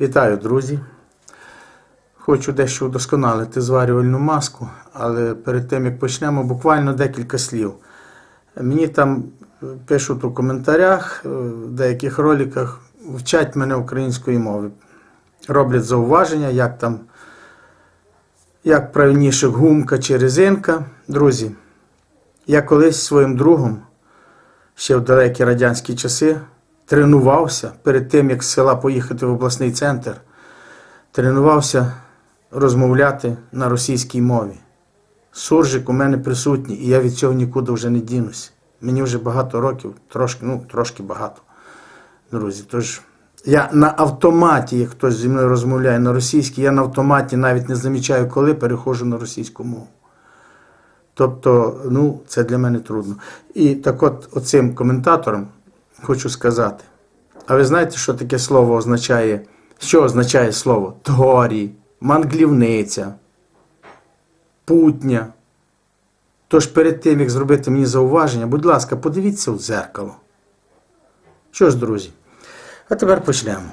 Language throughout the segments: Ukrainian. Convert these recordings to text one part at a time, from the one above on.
Вітаю, друзі! Хочу дещо удосконалити зварювальну маску, але перед тим як почнемо, буквально декілька слів. Мені там пишуть у коментарях, е, в деяких роликах, вчать мене української мови. Роблять зауваження, як там, як правильніше гумка чи резинка. Друзі, я колись своїм другом, ще в далекі радянські часи, тренувався перед тим, як з села поїхати в обласний центр, тренувався розмовляти на російській мові. Суржик у мене присутній, і я від цього нікуди вже не дінусь. Мені вже багато років, трошки, ну, трошки багато, друзі. Тож я на автоматі, як хтось зі мною розмовляє на російській, я на автоматі навіть не замічаю, коли переходжу на російську мову. Тобто, ну, це для мене трудно. І так от оцим коментаторам хочу сказати. А ви знаєте, що таке слово означає? Що означає слово? Торі, манглівниця, путня. Тож перед тим, як зробити мені зауваження, будь ласка, подивіться в дзеркало. Що ж, друзі, а тепер почнемо.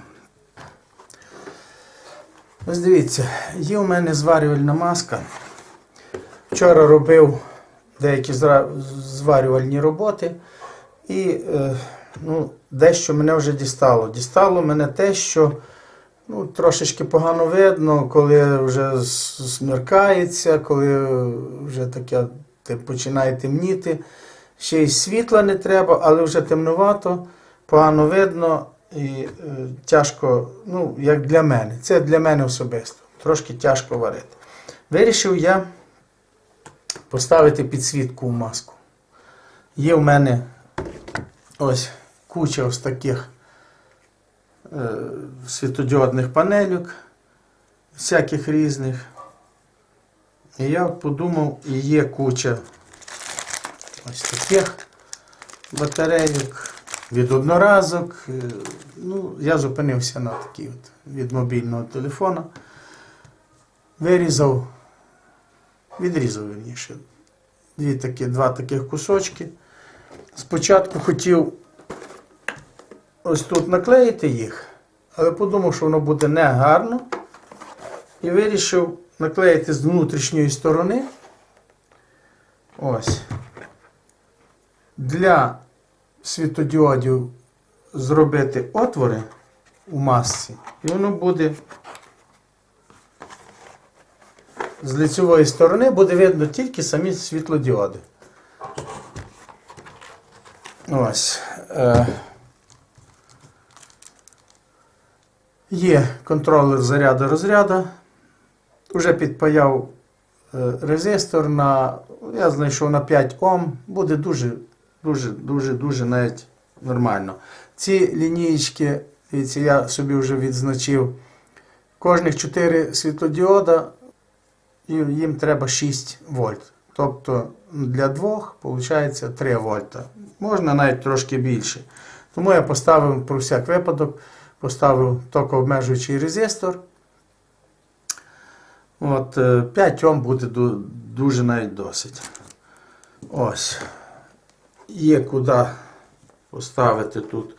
Ось дивіться, є у мене зварювальна маска. Вчора робив деякі зварювальні роботи, і е, ну, дещо мене вже дістало. Дістало мене те, що ну, трошечки погано видно, коли вже смеркається, коли вже таке починає темніти. Ще й світла не треба, але вже темнувато, погано видно і е, тяжко, ну, як для мене. Це для мене особисто. Трошки тяжко варити. Вирішив я поставити підсвітку в маску. Є в мене ось куча ось таких е, світодіодних панелюк, всяких різних. І я подумав, і є куча ось таких батарейок від одноразок. Е, Ну, я зупинився на такій от від мобільного телефона. Вирізав відрізав верніше. Дві такі, два таких кусочки. Спочатку хотів ось тут наклеїти їх, але подумав, що воно буде не гарно. І вирішив наклеїти з внутрішньої сторони. Ось. Для світодіодів зробити отвори у масці, і воно буде з лицевої сторони буде видно тільки самі світлодіоди. Ось. Е, є контролер заряду розряду. Уже підпаяв е, резистор на. Я знайшов на 5 Ом. Буде дуже, дуже, дуже, дуже навіть нормально. Ці лінієчки, дивіться, я собі вже відзначив. Кожних 4 світлодіода їм треба 6 вольт. Тобто для двох виходить 3 вольта. Можна навіть трошки більше. Тому я поставив про всяк випадок, поставив токообмежуючий резистор. От, е, 5 Ом буде дуже навіть досить. Ось. Є куди поставити тут.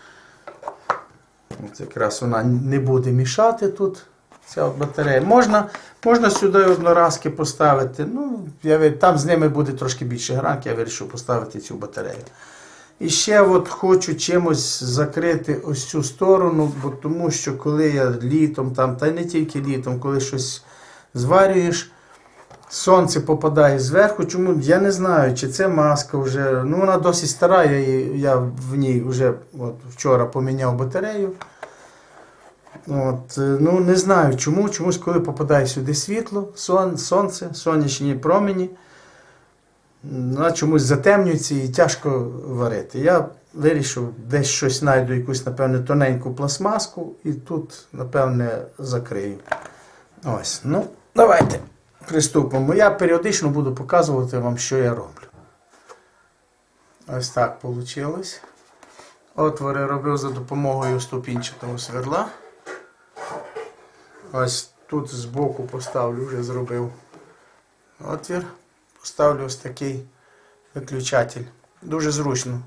От якраз вона не буде мішати тут. Ця батарея. Можна, можна сюди одноразки поставити. Ну, я, там з ними буде трошки більше гранки, я вирішив поставити цю батарею. І ще от хочу чимось закрити ось цю сторону, бо тому що коли я літом, там, та й не тільки літом, коли щось зварюєш, сонце попадає зверху. Чому? Я не знаю, чи це маска вже. Ну, вона досить стара, я, я в ній вже от, вчора поміняв батарею. От, е, ну, не знаю чому. Чомусь, коли попадає сюди світло, сон, сонце, сонячні промені, вона чомусь затемнюється і тяжко варити. Я вирішив, десь щось знайду, якусь, напевне, тоненьку пластмаску і тут, напевне, закрию. Ось, ну, давайте приступимо. Я періодично буду показувати вам, що я роблю. Ось так вийшло. Отвори робив за допомогою ступінчатого сверла. Ось тут збоку поставлю, вже зробив отвір. Поставлю ось такий виключатель. Дуже зручно.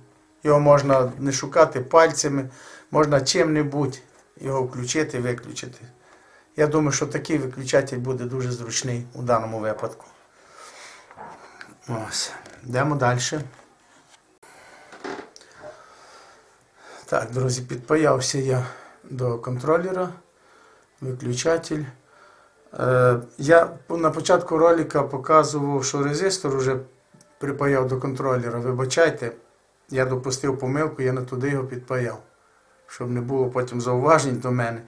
Його можна не шукати пальцями, можна чим-небудь його включити, виключити. Я думаю, що такий виключатель буде дуже зручний у даному випадку. Ось. Йдемо далі. Так, друзі, підпаявся я до контролера. Виключатель. Е, я на початку ролика показував, що резистор вже припаяв до контролера. Вибачайте, я допустив помилку, я не туди його підпаяв, щоб не було потім зауважень до мене.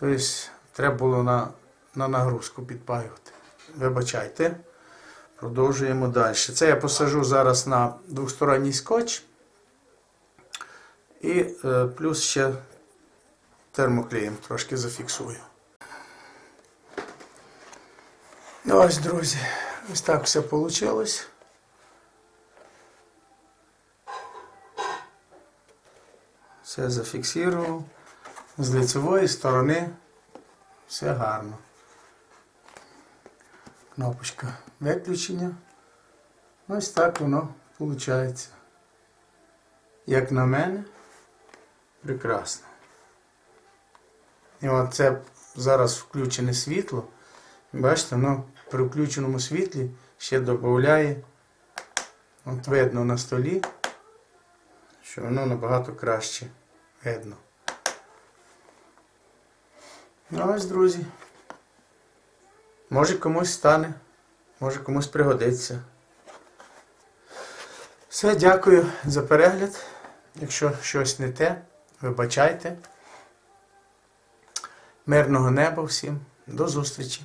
Тобто треба було на, на нагрузку підпаювати. Вибачайте. Продовжуємо далі. Це я посажу зараз на двосторонній скотч. І е, плюс ще термоклеєм трошки зафіксую. Ну, Ось, друзі, ось так все вийшло. Все зафіксував. З лицевої сторони все гарно. Кнопочка виключення. Ось так воно виходить. Як на мене, прекрасно. І от це зараз включене світло. Бачите, воно при включеному світлі ще додає. От видно на столі, що воно набагато краще видно. Ну ось, друзі. Може комусь стане, може комусь пригодиться. Все, дякую за перегляд. Якщо щось не те, вибачайте. Мирного неба всім. До зустрічі!